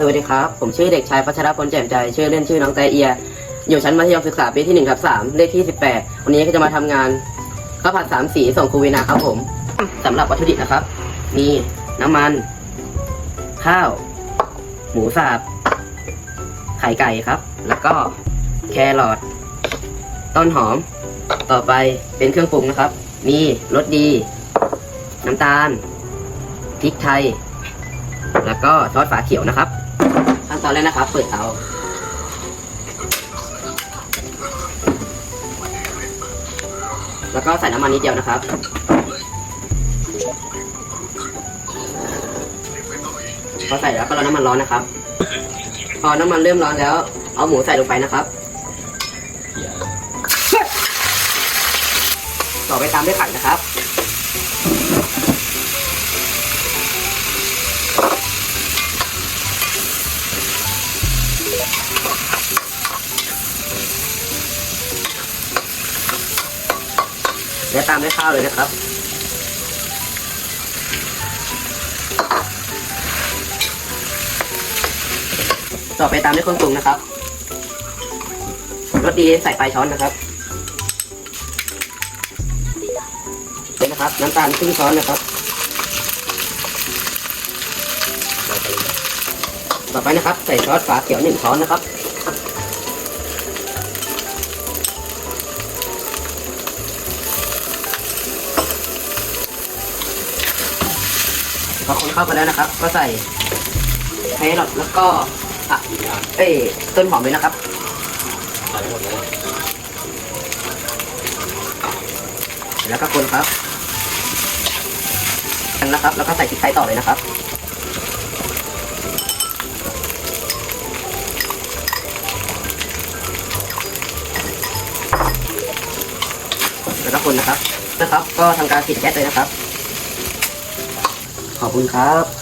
สวัสดีครับ ผมชื่อเด็กชายพัชรพลแจ่มใจ ชื่อเล่นชื่อน้องไตเอีย อยู่ชั้นมัธยมศึกษาปีที่1ทับ3เลขที่ 18 วันนี้ก็จะมาทำงานข้าวผัดสามสีส่งครูวินาครับผมสำหรับวัตถุดิบนะครับ มีน้ำมัน ข้าว หมูสับไข่ไก่ครับ แล้วก็แครอทต้นหอม ต่อไปเป็นเครื่องปรุงนะครับ มีรสดี น้ำตาลพริกไทย แล้วก็ซอสฝาเขียวนะครับ ขั้นตอนแรกนะครับ เปิดเตาแล้วก็ใส่น้ำมันนิดเดียวนะครับ พอใส่แล้วก็รอน้ำมันร้อนนะครับ พอน้ำมันเริ่มร้อนแล้ว เอาหมูใส่ลงไปนะครับ ต่อไปตามด้วยไข่นะครับ และตามด้วยข้าวเลยนะครับต่อไปตามด้วยเครื่องปรุงนะครับรสดีใส่ปลายช้อนนะครับเลยนะครับ น้ำตาลครึ่งช้อนนะครับ ต่อไปนะครับ ใส่ซอสฝาเขียวหนึ่งช้อนนะครับ พอคนเข้ากันแล้วนะครับ ก็ใส่แครอทแล้วก็อะเอ้ยต้นหอมด้วยนะครับแล้วก็คนครับกันนะครับ แล้วก็ใส่พริกไทยต่อเลยนะครับแล้วก็คนนะครับนะครับ ก็ทำการปิดแก๊สเลยนะครับ ขอบคุณครับ